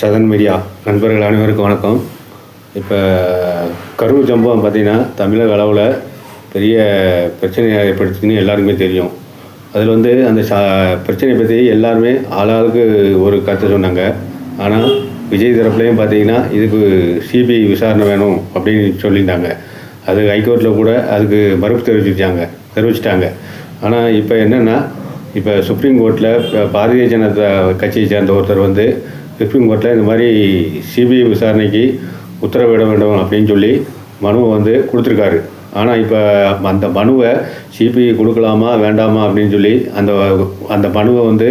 Sathan media. நண்பர்கள் அனைவருக்கும் வணக்கம். இப்போ கரூர் சம்பவம் பார்த்திங்கன்னா தமிழக அளவில் பெரிய பிரச்சனையை ஏற்படுத்துன்னு எல்லாருக்குமே தெரியும். அதில் வந்து அந்த சா பிரச்சனையை பற்றி எல்லாருமே ஆளாளுக்கு ஒரு கருத்தை சொன்னாங்க. ஆனால் விஜய் தரப்புலையும் பார்த்தீங்கன்னா இதுக்கு சிபிஐ விசாரணை வேணும் அப்படின்னு சொல்லியிருந்தாங்க. அது ஹைகோர்ட்டில் கூட அதுக்கு மறுப்பு தெரிவிச்சிட்டாங்க தெரிவிச்சிட்டாங்க. ஆனால் இப்போ என்னென்னா இப்போ சுப்ரீம் கோர்ட்டில் இப்போ பாரதிய ஜனதா கட்சியை சேர்ந்த ஒருத்தர் வந்து சுப்ரீம் கோர்ட்டில் இந்த மாதிரி சிபிஐ விசாரணைக்கு உத்தரவிட வேண்டும் அப்படின்னு சொல்லி மனுவை வந்து கொடுத்துருக்காரு. ஆனால் இப்போ அந்த மனுவை சிபிஐ கொடுக்கலாமா வேண்டாமா அப்படின்னு சொல்லி அந்த அந்த மனுவை வந்து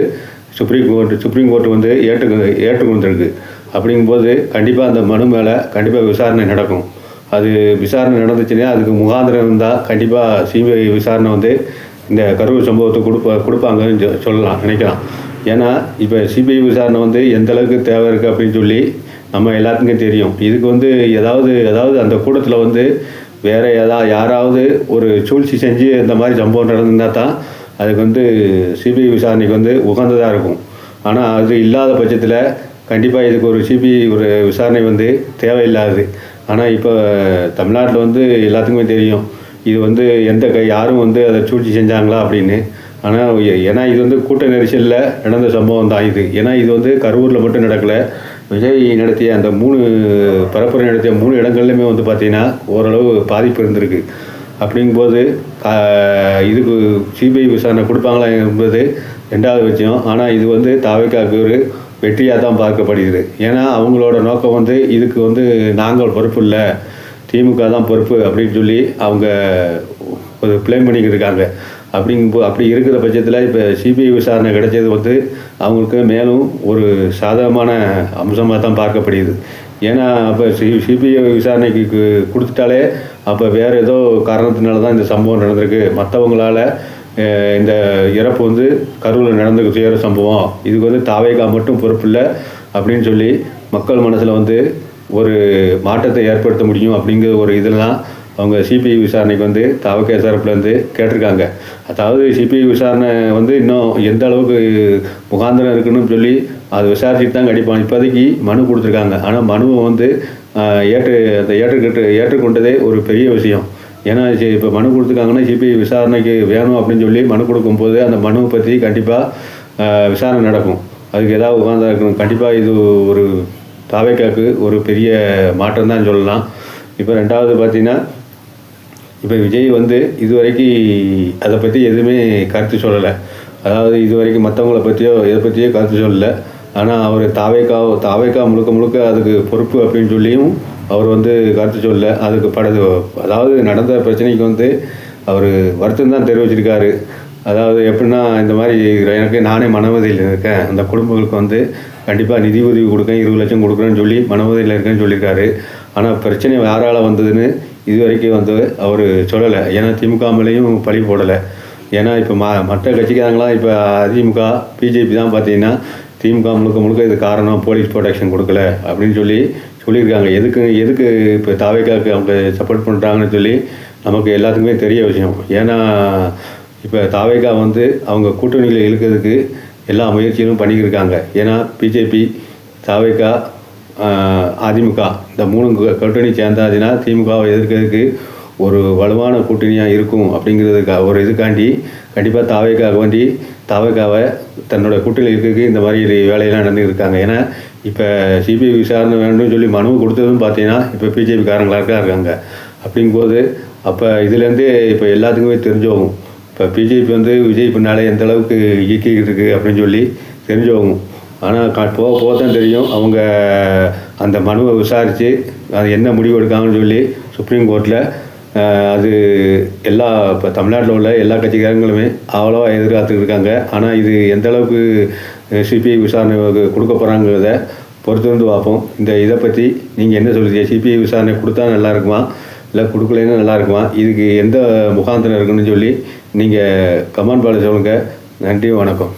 சுப்ரீம் கோர்ட் சுப்ரீம் கோர்ட் வந்து ஏற்று ஏற்றுக்கொண்டிருக்கு அப்படிங்கும்போது கண்டிப்பாக அந்த மனு மேலே கண்டிப்பாக விசாரணை நடக்கும். அது விசாரணை நடந்துச்சுன்னா அதுக்கு முகாந்திரம் இருந்தால் கண்டிப்பாக சிபிஐ விசாரணை வந்து இந்த கரூர் சம்பவத்தை கொடுப்ப கொடுப்பாங்கன்னு சொ- சொல்லலாம் நினைக்கலாம். ஏன்னா இப்போ சிபிஐ விசாரணை வந்து எந்த அளவுக்கு தேவை இருக்குது அப்படின்னு சொல்லி நம்ம எல்லாத்துக்கும் தெரியும். இதுக்கு வந்து ஏதாவது ஏதாவது அந்த கூட்டத்தில் வந்து வேறு ஏதாவது யாராவது ஒரு சூழ்ச்சி செஞ்சு இந்த மாதிரி சம்பவம் நடந்துருந்தா தான் அதுக்கு வந்து சிபிஐ விசாரணைக்கு வந்து உகந்ததாக இருக்கும். ஆனால் அது இல்லாத பட்சத்தில் கண்டிப்பாக இதுக்கு ஒரு சிபிஐ ஒரு விசாரணை வந்து தேவையில்லாது. ஆனால் இப்போ தமிழ்நாட்டில் வந்து எல்லாத்துக்குமே தெரியும். இது வந்து எந்த க யாரும் வந்து அதை சூழ்ச்சி செஞ்சாங்களா அப்படின்னு. ஆனால் ஏன்னா இது வந்து கூட்ட நெரிசலில் நடந்த சம்பவம் தான் இது. ஏன்னா இது வந்து கரூரில் மட்டும் நடக்கலை. விஜய் நடத்திய அந்த மூணு பரப்புரை நடத்திய மூணு இடங்கள்லையுமே வந்து பார்த்திங்கன்னா ஓரளவு பாதிப்பு இருந்திருக்கு. அப்படிங்கும்போது கா- இதுக்கு சிபிஐ விசாரணை கொடுப்பாங்களா என்பது ரெண்டாவது விஷயம். ஆனால் இது வந்து தாவைக்காக்கு ஒரு வெற்றியாக தான் பார்க்கப்படுகிறது. ஏன்னா அவங்களோட நோக்கம் வந்து இதுக்கு வந்து நாங்கள் பொறுப்பு இல்லை. திமுக தான் பொறுப்பு அப்படின்னு சொல்லி அவங்க ஒரு ப்ளேம் பண்ணிக்கிட்டு இருக்காங்க. அப்படிங்கும்போ அப்படி இருக்கிற பட்சத்தில் இப்போ சிபிஐ விசாரணை கிடைச்சது வந்து அவங்களுக்கு மேலும் ஒரு சாதகமான அம்சமாக தான் பார்க்கப்படுகிறது. ஏன்னா அப்போ சி சிபிஐ விசாரணைக்கு கொடுத்துட்டாலே அப்போ வேறு ஏதோ காரணத்தினால தான் இந்த சம்பவம் நடந்திருக்கு. மற்றவங்களால் இந்த இறப்பு வந்து கரூரில் நடந்த துயர சம்பவம். இதுக்கு வந்து தாவேகா மட்டும் பொறுப்பில்லை அப்படின்னு சொல்லி மக்கள் மனசில் வந்து ஒரு மாற்றத்தை ஏற்படுத்த முடியும் அப்படிங்கிற ஒரு இதெல்லாம் அவங்க சிபிஐ விசாரணைக்கு வந்து தாவக்கே தரப்புலேருந்து கேட்டிருக்காங்க. அதாவது சிபிஐ விசாரணை வந்து இன்னும் எந்த அளவுக்கு முகாந்திரம் இருக்குன்னு சொல்லி அதை விசாரிச்சுட்டு தான் கண்டிப்பாக இப்போதைக்கு மனு கொடுத்துருக்காங்க. ஆனால் மனுவை வந்து ஏற்று அந்த ஏற்றுக்கிட்டு ஏற்றுக்கொண்டதே ஒரு பெரிய விஷயம். ஏன்னா இப்போ மனு கொடுத்துருக்காங்கன்னா சிபிஐ விசாரணைக்கு வேணும் அப்படின்னு சொல்லி மனு கொடுக்கும்போது அந்த மனுவை பற்றி கண்டிப்பாக விசாரணை நடக்கும். அதுக்கு ஏதாவது உகாந்தா இருக்கணும். கண்டிப்பாக இது ஒரு தாவைக்காக்கு ஒரு பெரிய மாற்றம் தான் சொல்லலாம். இப்போ ரெண்டாவது பார்த்தீங்கன்னா இப்போ விஜய் வந்து இதுவரைக்கும் அதை பற்றி எதுவுமே கருத்து சொல்லலை. அதாவது இதுவரைக்கும் மற்றவங்கள பற்றியோ இதை பற்றியோ கருத்து சொல்லலை. ஆனால் அவர் தாவேக்கா தாவேக்கா முழுக்க முழுக்க அதுக்கு பொறுப்பு அப்படின்னு சொல்லியும் அவர் வந்து கருத்து சொல்லலை. அதுக்கு படது அதாவது நடந்த பிரச்சனைக்கு வந்து அவர் வருத்தம் தான் தெரிவிச்சிருக்காரு. அதாவது எப்படின்னா இந்த மாதிரி எனக்கு நானே மனவதையில் இருக்கேன். அந்த குடும்பங்களுக்கு வந்து கண்டிப்பாக நிதி உதவி கொடுக்கேன் இருபது லட்சம் கொடுக்குறேன்னு சொல்லி மனவதையில் இருக்கேன்னு சொல்லியிருக்காரு. ஆனால் பிரச்சனை யாரால் வந்ததுன்னு இது வரைக்கும் வந்து அவர் சொல்லலை. ஏன்னா திமுக மேலேயும் பழி போடலை. ஏன்னா இப்போ ம மற்ற கட்சிக்காரங்களாம் இப்போ அதிமுக பிஜேபி தான் பார்த்தீங்கன்னா திமுக முழுக்க முழுக்க இது காரணம் போலீஸ் ப்ரொடெக்ஷன் கொடுக்கல அப்படின்னு சொல்லி சொல்லியிருக்காங்க. எதுக்கு எதுக்கு இப்போ தாவைக்காக்கு அவங்க சப்போர்ட் பண்ணுறாங்கன்னு சொல்லி நமக்கு எல்லாத்துக்குமே தெரிய விஷயம். ஏன்னா இப்போ தாவேகா வந்து அவங்க கூட்டணியில் இழுக்கிறதுக்கு எல்லா முயற்சிகளும் பண்ணிக்கிருக்காங்க ஏன்னா பிஜேபி தாவேகா அதிமுக. இந்த மூணு கு- கூட்டணி சேர்ந்தாச்சுன்னா திமுகவை எதிர்க்கிறதுக்கு ஒரு வலுவான கூட்டணியாக இருக்கும் அப்படிங்கிறதுக்காக ஒரு இதுக்காண்டி கண்டிப்பாக தாவேக்காக வேண்டி தாவேக்காவை தன்னோட கூட்டணியில் இருக்கிறதுக்கு இந்த மாதிரி வேலையெல்லாம் நடந்துருக்காங்க இருக்காங்க ஏன்னா இப்போ சிபிஐ விசாரணை வேணும்னு சொல்லி மனு கொடுத்ததும் பார்த்தீங்கன்னா இப்போ பிஜேபி காரங்களாக இருக்காங்க. அப்படிங்கும்போது அப்போ இதுலேருந்தே இப்போ எல்லாத்துக்குமே தெரிஞ்சோகும் இப்போ பிஜேபி வந்து விஜய் பின்னாலே எந்த அளவுக்கு இயக்கிக்கிட்டு இருக்குது அப்படின்னு சொல்லி தெரிஞ்சோகும் ஆனால் க போக போக தான் தெரியும். அவங்க அந்த மனுவை விசாரித்து அது என்ன முடிவு எடுக்காங்கன்னு சொல்லி சுப்ரீம் கோர்ட்டில் அது எல்லா இப்போ தமிழ்நாட்டில் உள்ள எல்லா கட்சிக்காரங்களுமே அவ்வளோவா எதிர்பார்த்துட்டு இருக்காங்க. ஆனால் இது எந்த அளவுக்கு சிபிஐ விசாரணை கொடுக்க போகிறாங்கிறத பொறுத்து வந்து பார்ப்போம். இந்த இதை பற்றி நீங்கள் என்ன சொல்லுறீங்க சிபிஐ விசாரணை கொடுத்தா நல்லா இருக்குமா? இல்லை கொடுக்கலைன்னா நல்லா இருக்குமா? இதுக்கு எந்த முகாந்திரம் இருக்குன்னு சொல்லி நீங்கள் கமெண்ட் பண்ண சொல்லுங்கள் நன்றி வணக்கம்.